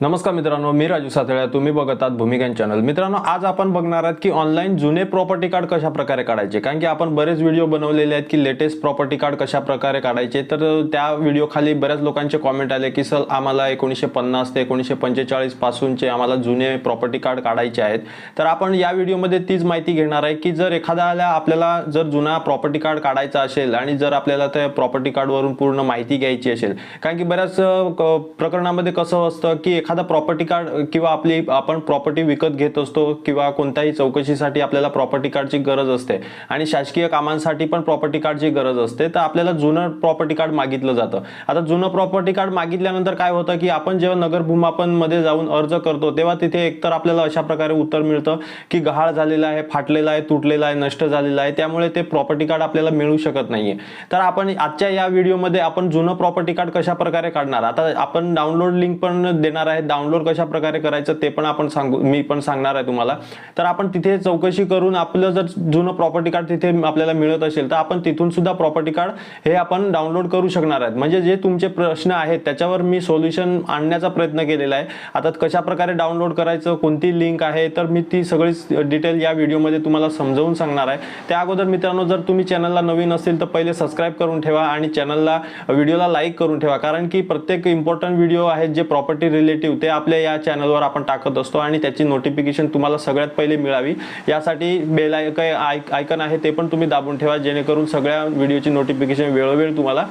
नमस्कार मित्रांनो मी राजू सातळ्या तुम्ही बघत आहात भूमिकान चॅनल मित्रांनो आज आपण बघणार आहात की ऑनलाईन जुने प्रॉपर्टी कार्ड कशा प्रकारे काढायचे? कारण की आपण बरेच व्हिडिओ बनवलेले आहेत की लेटेस्ट प्रॉपर्टी कार्ड कशा प्रकारे काढायचे? तर त्या व्हिडिओ खाली बऱ्याच लोकांचे कॉमेंट आले की सर आम्हाला एकोणीसशे पन्नास ते एकोणीसशे पंचेचाळीस पासूनचे आम्हाला जुने प्रॉपर्टी कार्ड काढायचे आहेत. तर आपण या व्हिडिओमध्ये तीच माहिती घेणार आहे की जर एखाद्याला आपल्याला जर जुना प्रॉपर्टी कार्ड काढायचा असेल आणि जर आपल्याला त्या प्रॉपर्टी कार्डवरून पूर्ण माहिती घ्यायची असेल. कारण की बऱ्याच क- प्रकरणामध्ये कसं असतं की एखादा प्रॉपर्टी कार्ड किंवा आपली आपण प्रॉपर्टी विकत घेत असतो किंवा कोणत्याही चौकशीसाठी आपल्याला प्रॉपर्टी कार्डची गरज असते. आणि शासकीय कामांसाठी पण प्रॉपर्टी कार्डची गरज असते. तर आपल्याला जुनं प्रॉपर्टी कार्ड मागितलं जातं. आता जुनं प्रॉपर्टी कार्ड मागितल्यानंतर काय होतं की आपण जेव्हा नगर भूमापनमध्ये जाऊन अर्ज करतो तेव्हा तिथे एकतर आपल्याला अशा प्रकारे उत्तर मिळतं की गहाळ झालेला आहे फाटलेला आहे तुटलेला आहे नष्ट झालेला आहे. त्यामुळे ते प्रॉपर्टी कार्ड आपल्याला मिळू शकत नाहीये. तर आपण आजच्या या व्हिडिओमध्ये आपण जुनं प्रॉपर्टी कार्ड कशा प्रकारे काढणार? आता आपण डाउनलोड लिंक पण देणार आहे. डाउनलोड कशा प्रकारे करायचं ते पण आपण सांगू मी पण सांगणार आहे तुम्हाला. तर आपण तिथे चौकशी करून आपलं जर जुनं प्रॉपर्टी कार्ड तिथे आपल्याला मिळत असेल तर आपण तिथून सुद्धा प्रॉपर्टी कार्ड हे आपण डाउनलोड करू शकणार आहेत. म्हणजे जे तुमचे प्रश्न आहेत त्याच्यावर मी सोल्युशन आणण्याचा प्रयत्न केलेला आहे. आता कशा प्रकारे डाउनलोड करायचं कोणती लिंक आहे तर मी ती सगळी डिटेल या व्हिडिओमध्ये तुम्हाला समजावून सांगणार आहे. त्या अगोदर मित्रांनो जर तुम्ही चॅनलला नवीन असेल तर पहिले सबस्क्राईब करून ठेवा आणि चॅनलला व्हिडिओला लाईक करून ठेवा. कारण की प्रत्येक इम्पॉर्टंट व्हिडिओ आहेत जे प्रॉपर्टी रिलेटेड रिलेटिव्ह ते आपल्या या चॅनलवर आपण टाकत असतो आणि त्याची नोटिफिकेशन तुम्हाला सगळ्यात पहिले मिळावी. यासाठी बेल आयकन आहे ते पण तुम्ही दाबून ठेवा जेणेकरून सगळ्या व्हिडिओची नोटिफिकेशन वेळोवेळ तुम्हाला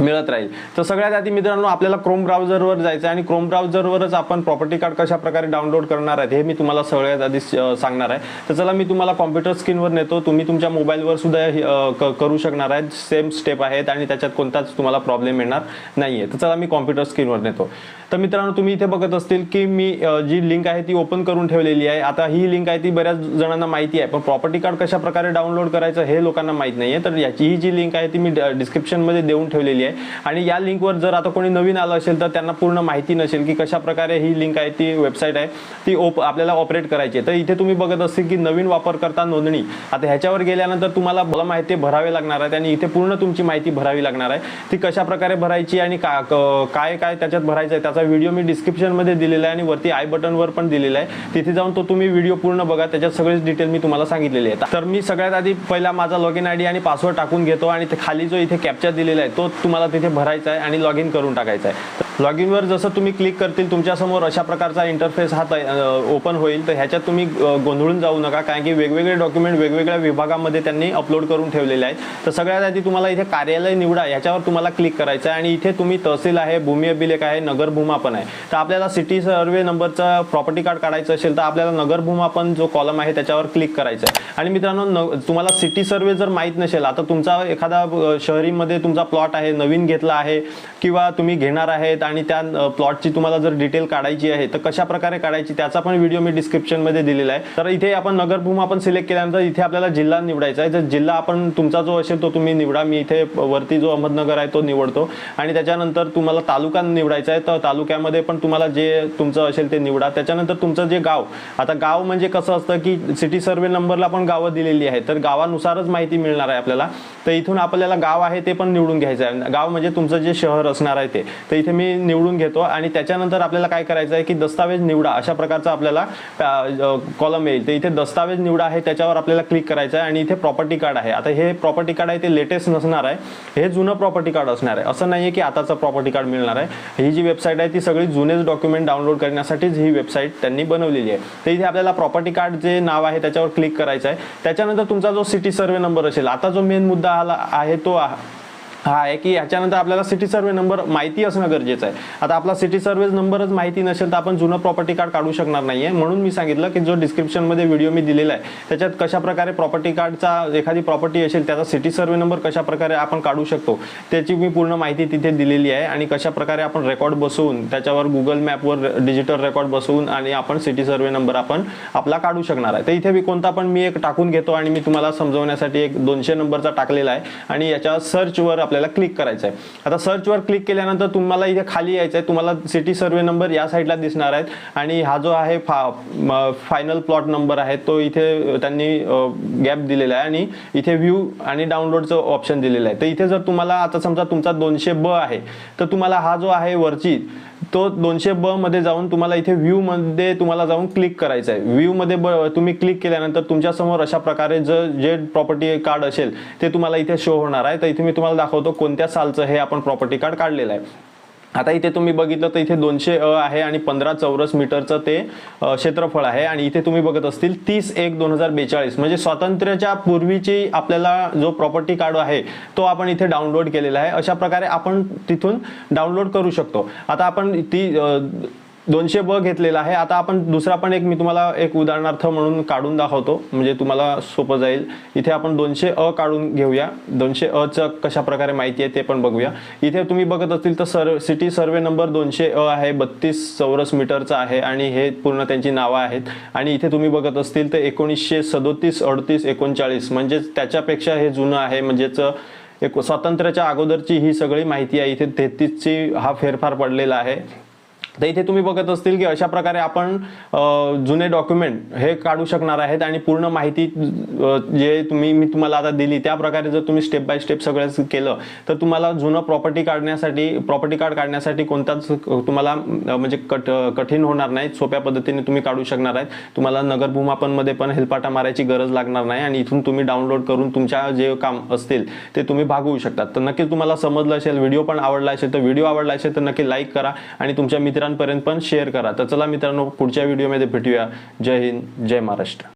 मिळत राहील. तर सगळ्यात आधी मित्रांनो आपल्याला क्रोम ब्राउझरवर जायचं आहे आणि क्रोम ब्राउझरवरच आपण प्रॉपर्टी कार्ड कशा प्रकारे डाउनलोड करणार आहेत हे मी तुम्हाला सगळ्यात आधी सांगणार आहे. तर चला मी तुम्हाला कॉम्प्युटर स्क्रीनवर नेतो. तुम्ही तुमच्या मोबाईलवर सुद्धा हे, क- करू शकणार आहेत. सेम स्टेप आहेत आणि त्याच्यात कोणताच तुम्हाला प्रॉब्लेम येणार नाहीये. तर चला मी कॉम्प्युटर स्क्रीनवर नेतो. तर मित्रांनो तुम्ही इथे बघत असतील की मी जी लिंक आहे ती ओपन करून ठेवलेली आहे. आता ही लिंक आहे ती बऱ्याच जणांना माहिती आहे. पण प्रॉपर्टी कार्ड कशा प्रकारे डाउनलोड करायचं हे लोकांना माहीत नाही आहे तर याची ही जी लिंक आहे ती मी डिस्क्रिप्शनमध्ये देऊन ठेवलेली आहे. आणि या लिंकवर जर आता कोणी नवीन आलं असेल तर त्यांना पूर्ण माहिती नसेल की कशा प्रकारे ही लिंक आहे ती वेबसाईट आहे ती ओप आपल्याला ऑपरेट करायची आहे. तर इथे तुम्ही बघत असतील की नवीन वापरकर्ता नोंदणी. आता ह्याच्यावर गेल्यानंतर तुम्हाला मला माहिती भरावे लागणार आहे आणि इथे पूर्ण तुमची माहिती भरावी लागणार आहे. ती कशा प्रकारे भरायची आणि का- काय काय त्याच्यात भरायचं आहे त्याचा व्हिडिओ मी डिस्क्रिप्शनमध्ये दिलेला आहे आणि वरती आय बटनवर पण दिलेला आहे. तिथे जाऊन तो तुम्ही व्हिडिओ पूर्ण बघा त्याच्यात सगळेच डिटेल मी तुम्हाला सांगितलेले आहेत. तर मी सगळ्यात आधी पहिला माझा लॉग इन आय डी आणि पासवर्ड टाकून घेतो आणि ते खाली जो इथे कॅप्चर दिलेला आहे तो तुम्हाला तिथे भरायचं आहे आणि लॉग इन करून टाकायचं आहे. लॉग इनवर जसं तुम्ही क्लिक करतील तुमच्यासमोर अशा प्रकारचा इंटरफेस हा ओपन होईल. तर ह्याच्यात तुम्ही गोंधळून जाऊ नका. कारण की वेगवेगळे डॉक्युमेंट वेगवेगळ्या विभागामध्ये त्यांनी अपलोड करून ठेवलेले आहेत. तर सगळ्यात आधी तुम्हाला इथे कार्यालय निवडा. ह्याच्यावर तुम्हाला क्लिक करायचं आहे. आणि इथे तुम्ही तहसील आहे भूमी अभिलेख आहे नगरभूमापन आहे. तर आपल्याला सिटी सर्वे नंबरचा प्रॉपर्टी कार्ड काढायचं असेल तर आपल्याला नगर पण जो कॉलम आहे त्याच्यावर क्लिक करायचं आहे. आणि मित्रांनो न- तुम्हाला सिटी सर्वे जर माहीत नसेल आता तुमचा एखादा शहरीमध्ये तुमचा प्लॉट आहे नवीन घेतला आहे किंवा तुम्ही घेणार आहेत आणि त्या प्लॉटची तुम्हाला जर डिटेल काढायची आहे तर कशा प्रकारे काढायची त्याचा पण व्हिडिओ मी डिस्क्रिप्शनमध्ये दिलेला आहे. तर इथे आपण नगरभूम आपण सिलेक्ट केल्यानंतर इथे आपल्याला जिल्हा निवडायचा आहे. तर जिल्हा आपण तुमचा जो असेल तो तुम्ही निवडा. मी इथे वरती जो अहमदनगर आहे तो निवडतो. आणि त्याच्यानंतर तुम्हाला तालुका निवडायचा आहे. तर तालुक्यामध्ये पण तुम्हाला जे तुमचं असेल ते निवडा. त्याच्यानंतर तुमचं जे गाव आता गाव म्हणजे कसं असतं की सिटी सर्वे नंबरला पण गावं दिलेली आहे तर गावानुसारच माहिती मिळणार आहे आपल्याला. तर इथून आपल्याला गाव आहे ते पण निवडून घ्यायचं आहे. गाव म्हणजे तुमचं जे शहर असणार आहे ते. तर इथे मी निवडून घेतो आणि त्याच्यानंतर आपल्याला काय करायचं आहे की दस्तावेज निवडा अशा प्रकारचा आपल्याला कॉलम येईल. तर इथे दस्तावेज निवडा आहे त्याच्यावर आपल्याला क्लिक करायचं आहे आणि इथे प्रॉपर्टी कार्ड आहे. आता हे प्रॉपर्टी कार्ड आहे ते लेटेस्ट नसणार आहे. हे जुनं प्रॉपर्टी कार्ड असणार आहे. असं नाही आहे की आताचं प्रॉपर्टी कार्ड मिळणार आहे. ही जी वेबसाईट आहे ती सगळी जुनेच डॉक्युमेंट डाउनलोड करण्यासाठीच ही वेबसाईट त्यांनी बनवलेली आहे. तर इथे आपल्याला प्रॉपर्टी कार्ड जे नाव आहे त्याच्यावर क्लिक करायचं आहे. त्याच्यानंतर तुमचा जो सिटी सर्वे नंबर असेल आता जो मेन मुद्दा आला आहे तो आ- हा आहे की ह्याच्यानंतर आपल्याला सिटी सर्वे नंबर माहिती असणं गरजेचं आहे. आता आपला सिटी सर्वे नंबरच माहिती नसेल तर आपण जुनं प्रॉपर्टी कार्ड काढू शकणार नाही आहे म्हणून मी सांगितलं की जो डिस्क्रिप्शनमध्ये व्हिडिओ मी दिलेला आहे त्याच्यात कशा प्रकारे प्रॉपर्टी कार्डचा एखादी प्रॉपर्टी असेल त्याचा सिटी सर्वे नंबर कशा प्रकारे आपण काढू शकतो त्याची मी पूर्ण माहिती तिथे दिलेली आहे. आणि कशा प्रकारे आपण रेकॉर्ड बसवून त्याच्यावर गुगल मॅपवर डिजिटल रेकॉर्ड बसवून आणि आपण सिटी सर्वे नंबर आपण आपला काढू शकणार आहे. तर इथे मी कोणता पण मी एक टाकून घेतो आणि मी तुम्हाला समजवण्यासाठी एक दोनशे नंबरचा टाकलेला आहे. आणि याच्या सर्चवर आपल्याला क्लिक करायचं आहे आता सर्चवर क्लिक केल्यानंतर तुम्हाला इथे खाली यायचं आहे तुम्हाला सिटी सर्वे नंबर या साईडला दिसणार आहेत. आणि हा जो आहे फा फायनल प्लॉट नंबर आहे तो इथे त्यांनी गॅप दिलेला आहे. आणि इथे व्ह्यू आणि डाउनलोडचं ऑप्शन दिलेलं आहे. तर इथे जर तुम्हाला आता समजा तुमचा दोनशे ब आहे तर तुम्हाला हा जो आहे वरची तो दोनशे ब मध्ये जाऊन तुम्हाला इथे व्ह्यू मध्ये तुम्हाला जाऊन क्लिक करायचं आहे व्ह्यू मध्ये ब- तुम्ही क्लिक केल्यानंतर तुमच्यासमोर अशा प्रकारे जर जे प्रॉपर्टी कार्ड असेल ते तुम्हाला इथे शो होणार आहे. तर इथे मी तुम्हाला दाखवतो. कोणत्या सालचं हे आपण प्रॉपर्टी कार्ड काढलेलं आहे. आता इथे तुम्ही बघितलं तर इथे दोनशे अ आहे आणि पंधरा चौरस मीटरचं ते क्षेत्रफळ आहे आणि इथे तुम्ही बघत असतील तीस एक दोन हजार बेचाळीस. म्हणजे स्वातंत्र्याच्या पूर्वीची आपल्याला जो प्रॉपर्टी कार्ड आहे तो आपण इथे डाउनलोड केलेला आहे. अशा प्रकारे आपण तिथून डाउनलोड करू शकतो. आता आपण ती दोनशे ब घेतलेला आहे. आता आपण दुसरा पण एक मी तुम्हाला एक उदाहरणार्थ म्हणून काढून दाखवतो. म्हणजे तुम्हाला सोपं जाईल. इथे आपण दोनशे अ काढून घेऊया. दोनशे अ च कशा प्रकारे माहिती आहे ते पण बघूया. इथे तुम्ही बघत असतील तर सर सिटी सर्वे नंबर दोनशे अ आहे. बत्तीस चौरस मीटरचा आहे आणि हे पूर्ण त्यांची नावं आहेत. आणि इथे तुम्ही बघत असतील तर एकोणीसशे सदोतीस अडतीस एकोणचाळीस. म्हणजेच त्याच्यापेक्षा हे जुनं आहे. म्हणजेच एक स्वातंत्र्याच्या अगोदरची ही सगळी माहिती आहे. इथे तेहतीसची हा फेरफार पडलेला आहे. तर इथे तुम्ही बघत असतील की अशा प्रकारे आपण जुने डॉक्युमेंट हे काढू शकणार आहेत आणि पूर्ण माहिती जे तुम्ही मी तुम्हाला आता दिली त्या प्रकारे जर तुम्ही स्टेप बाय स्टेप सगळं केलं तर तुम्हाला जुनं प्रॉपर्टी काढण्यासाठी प्रॉपर्टी कार्ड काढण्यासाठी कोणताच तुम्हाला म्हणजे कट कठीण होणार नाही. सोप्या पद्धतीने तुम्ही काढू शकणार आहेत. तुम्हाला नगर भूमापनमध्ये पण हेलपाटा मारायची गरज लागणार नाही आणि इथून तुम्ही डाउनलोड करून तुमच्या जे काम असतील ते तुम्ही भागवू शकतात. तर नक्कीच तुम्हाला समजलं असेल व्हिडिओ पण आवडला असेल तर व्हिडिओ आवडला असेल तर नक्की लाईक करा आणि तुमच्या मित्रांपर्यंत पण शेअर करा. तर चला मित्रांनो पुढच्या व्हिडिओमध्ये भेटूया. जय हिंद जय महाराष्ट्र.